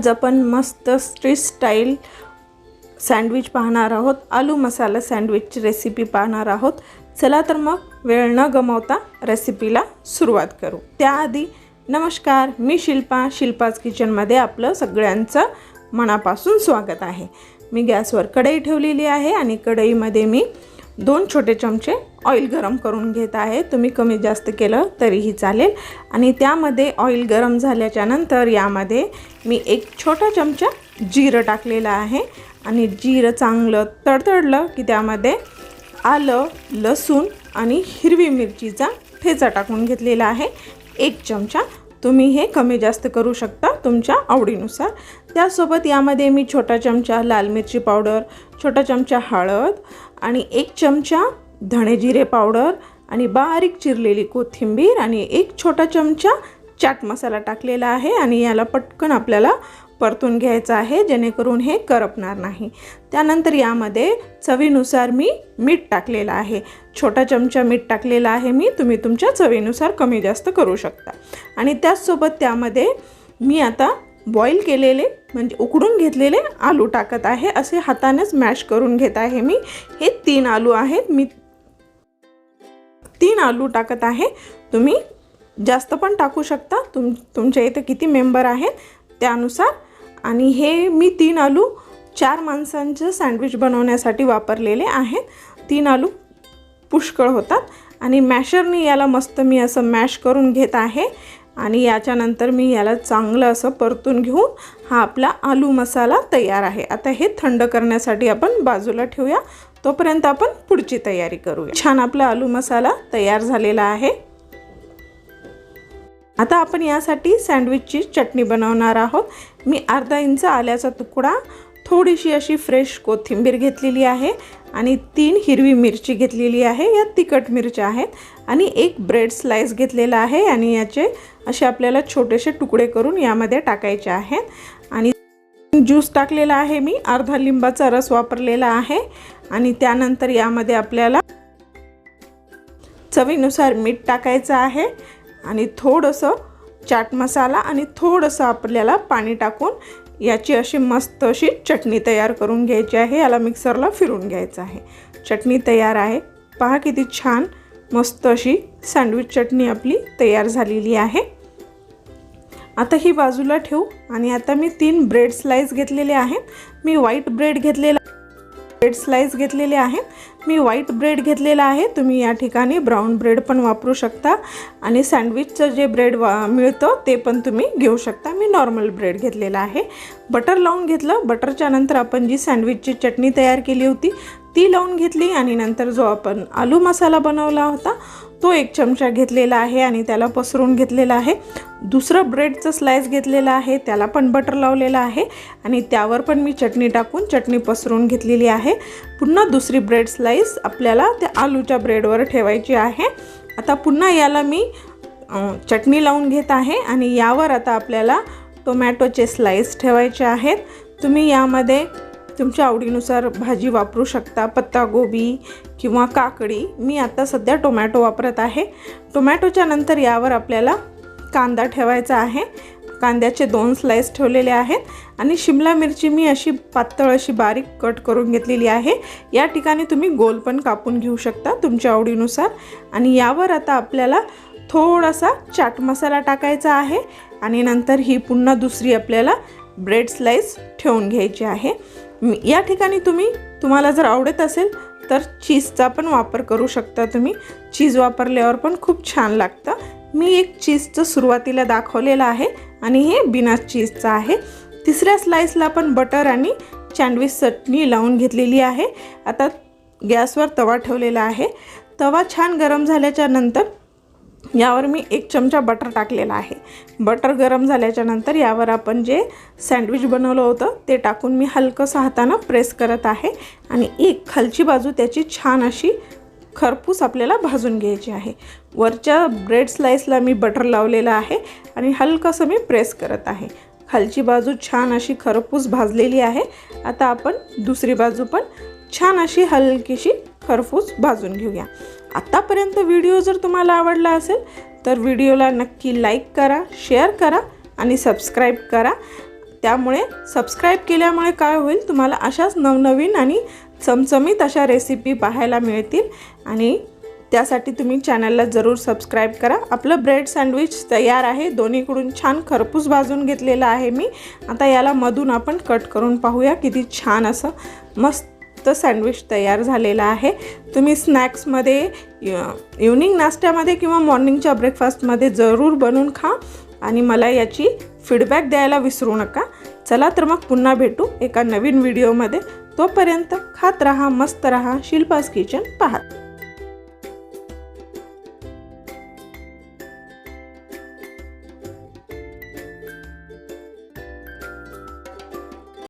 आज आपण मस्त स्ट्रीट स्टाईल सँडविच पाहणार आहोत. आलू मसाला सँडविचची रेसिपी पाहणार आहोत. चला तर मग वेळ न गमावता रेसिपीला सुरुवात करू. त्याआधी नमस्कार मी शिल्पा. शिल्पाज किचनमध्ये आपलं सगळ्यांचं मनापासून स्वागत आहे. मी गॅसवर कढई ठेवलेली आहे आणि कढईमध्ये मी दोन छोटे चमचे ऑइल गरम करून घेत आहे. तुम्ही कमी जास्त केलं तरीही चालेल. आणि त्यामध्ये ऑइल गरम झाल्याच्यानंतर यामध्ये मी एक छोटा चमचा जिरं टाकलेलं आहे. आणि जिरं चांगलं तडतडलं की त्यामध्ये आलं लसूण आणि हिरवी मिरचीचा ठेचा टाकून घेतलेला आहे. एक चमचा. तुम्ही हे कमी जास्त करू शकता तुमच्या आवडीनुसार. त्यासोबत यामध्ये मी छोटा चमचा लाल मिरची पावडर छोटा चमचा हळद आणि एक चमचा धणे जिरे पावडर आणि बारीक चिरलेली कोथिंबीर आणि एक छोटा चमचा चाट मसाला टाकलेला आहे आणि याला पटकन आपल्याला परतून घ्यायचं आहे जेणेकरून हे करपणार नाही. त्यानंतर यामध्ये चवीनुसार मी मीठ टाकलेलं आहे. छोटा चमचा मीठ टाकलेला आहे मी तुम्ही तुमच्या चवीनुसार कमी जास्त करू शकता. आणि त्याचसोबत त्यामध्ये मी आता बॉईल केलेले म्हणजे उकडून घेतलेले आलू टाकत आहे असे हातानेच मॅश करून घेत आहे मी. हे तीन आलू आहेत मी तीन आलू टाकत आहे. तुम्ही जास्त पण टाकू शकता. तुम तुमच्या इथे किती मेंबर आहेत त्यानुसार. आणि हे मी तीन आलू चार माणसांचं सँडविच बनवण्यासाठी वापरलेले आहेत. तीन आलू पुष्कळ होतात. आणि मॅशरनी याला मस्त मी असं मॅश करून घेत आहे. आणि याच्यानंतर मी याला चांगलं असं परतून घेऊन हा आपला आलू मसाला तयार आहे. आता हे थंड करण्यासाठी आपण बाजूला ठेवूया. तोपर्यंत आपण पुढची तयारी करूया. छान आपला आलू मसाला तयार झालेला आहे. आता आपण यासाठी सँडविचची चटणी बनवणार आहोत. मी अर्धा इंच आल्याचा तुकडा थोडीशी अशी फ्रेश कोथिंबीर घेतलेली आहे आणि तीन हिरवी मिरची घेतलेली आहे. या तिखट मिरच्या आहेत आणि एक ब्रेड स्लाइस घेतलेला आहे आणि याचे असे आपल्याला छोटेसे तुकडे करून यामध्ये टाकायचे आहेत. आणि ज्यूस टाकलेला आहे मी अर्धा लिंबाचा रस वापरलेला आहे. आणि त्यानंतर यामध्ये आपल्याला चवीनुसार मीठ टाकायचं आहे. आणि थोडंसं चाट मसाला आणि थोडंसं आपल्याला पाणी टाकून याची अशी मस्त अशी चटणी तयार करून घ्यायची आहे. याला मिक्सरला फिरून घ्यायचं आहे. चटणी तयार आहे. पहा किती छान मस्त अशी सँडविच चटणी आपली तयार झालेली आहे. आता ही बाजूला ठेवू आणि आता मी तीन ब्रेड स्लाईस घेतलेले आहेत. मी व्हाईट ब्रेड घेतलेला ब्रेड स्लाइस घेतलेले आहेत. मी व्हाईट ब्रेड घेतलेला आहे. तुम्ही या ठिकाणी ब्राऊन ब्रेड पण वापरू शकता. आणि सँडविचचं जे ब्रेड वा मिळतं ते पण तुम्ही घेऊ शकता. मी नॉर्मल ब्रेड घेतलेला आहे. बटर लावून घेतलं. बटरच्या नंतर आपण जी सँडविचची चटणी तयार केली होती ती लावून घेतली आणि नंतर जो आपण आलू मसाला बनवला होता तो एक चमचा घेतलेला आहे आणि त्याला पसरून घेतलेला आहे. दुसरं ब्रेडचं स्लाइस घेतलेलं आहे त्याला पण बटर लावलेलं आहे आणि त्यावर पण मी चटणी टाकून चटणी पसरून घेतलेली आहे. पुन्हा दुसरी ब्रेड स्लाइस आपल्याला त्या आलूच्या ब्रेडवर ठेवायची आहे. आता पुन्हा याला मी चटणी लावून घेत आहे आणि यावर आता आपल्याला टोमॅटोचे स्लाइस ठेवायचे आहेत. तुम्ही यामध्ये तुमच्या आवडीनुसार भाजी वापरू शकता. पत्तागोबी किंवा काकडी. मी आता सध्या टोमॅटो वापरत आहे. टोमॅटोच्या नंतर यावर आपल्याला कांदा ठेवायचा आहे. कांद्याचे दोन स्लाइस ठेवलेले आहेत. आणि शिमला मिरची मी अशी पातळ अशी बारीक कट करून घेतलेली आहे. या ठिकाणी तुम्ही गोल पण कापून घेऊ शकता तुमच्या आवडीनुसार. आणि यावर आता आपल्याला थोडासा चाट मसाला टाकायचा आहे. आणि नंतर ही पुन्हा दुसरी आपल्याला ब्रेड स्लाइस ठेवून घ्यायची आहे. या ठिकाणी तुम्ही तुम्हाला जर आवडत असेल तर चीजचा पण वापर करू शकता तुम्ही. चीज वापरल्यावर पण खूप छान लागतं. मी एक चीजचं सुरुवातीला दाखवलेलं आहे आणि हे बिना चीजचं आहे. तिसऱ्या स्लाइसला पण बटर आणि सँडविच चटणी लावून घेतलेली आहे. आता गॅसवर तवा ठेवलेला आहे. तवा छान गरम झाल्याच्यानंतर यावर मी एक चमचा बटर टाकलेला आहे. बटर गरम झाल्याच्यानंतर यावर आपण जे सँडविच बनवलं होतं ते टाकून मी हलकंसं हातानं प्रेस करत आहे आणि एक खालची बाजू त्याची छान अशी खरपूस आपल्याला भाजून घ्यायची आहे. वरच्या ब्रेड स्लाइसला मी बटर लावलेलं आहे आणि हलकंसं मी प्रेस करत आहे. खालची बाजू छान अशी खरपूस भाजलेली आहे. आता आपण दुसरी बाजू पण छान अशी हलकीशी खरपूस भाजून घेऊया. आत्तापर्यंत व्हिडिओ जर तुम्हाला आवडला असेल तर व्हिडिओला नक्की लाईक करा शेअर करा आणि सबस्क्राईब करा. त्यामुळे सबस्क्राईब केल्यामुळे काय होईल तुम्हाला अशाच नवनवीन आणि चमचमीत अशा रेसिपी पाहायला मिळतील. आणि त्यासाठी तुम्ही चॅनलला जरूर सबस्क्राईब करा. आपलं ब्रेड सँडविच तयार आहे. दोन्हीकडून छान खरपूस भाजून घेतलेलं आहे मी. आता याला मधून आपण कट करून पाहूया किती छान असं मस्त सँडविच तयार झालेला आहे. तुम्ही स्नॅक्समध्ये इव्हनिंग नाश्त्यामध्ये किंवा मॉर्निंगच्या ब्रेकफास्टमध्ये जरूर बनवून खा आणि मला याची फीडबॅक द्यायला विसरू नका. चला तर मग पुन्हा भेटू एका नवीन व्हिडिओमध्ये. तोपर्यंत खात रहा मस्त रहा शिल्पास किचन पाहा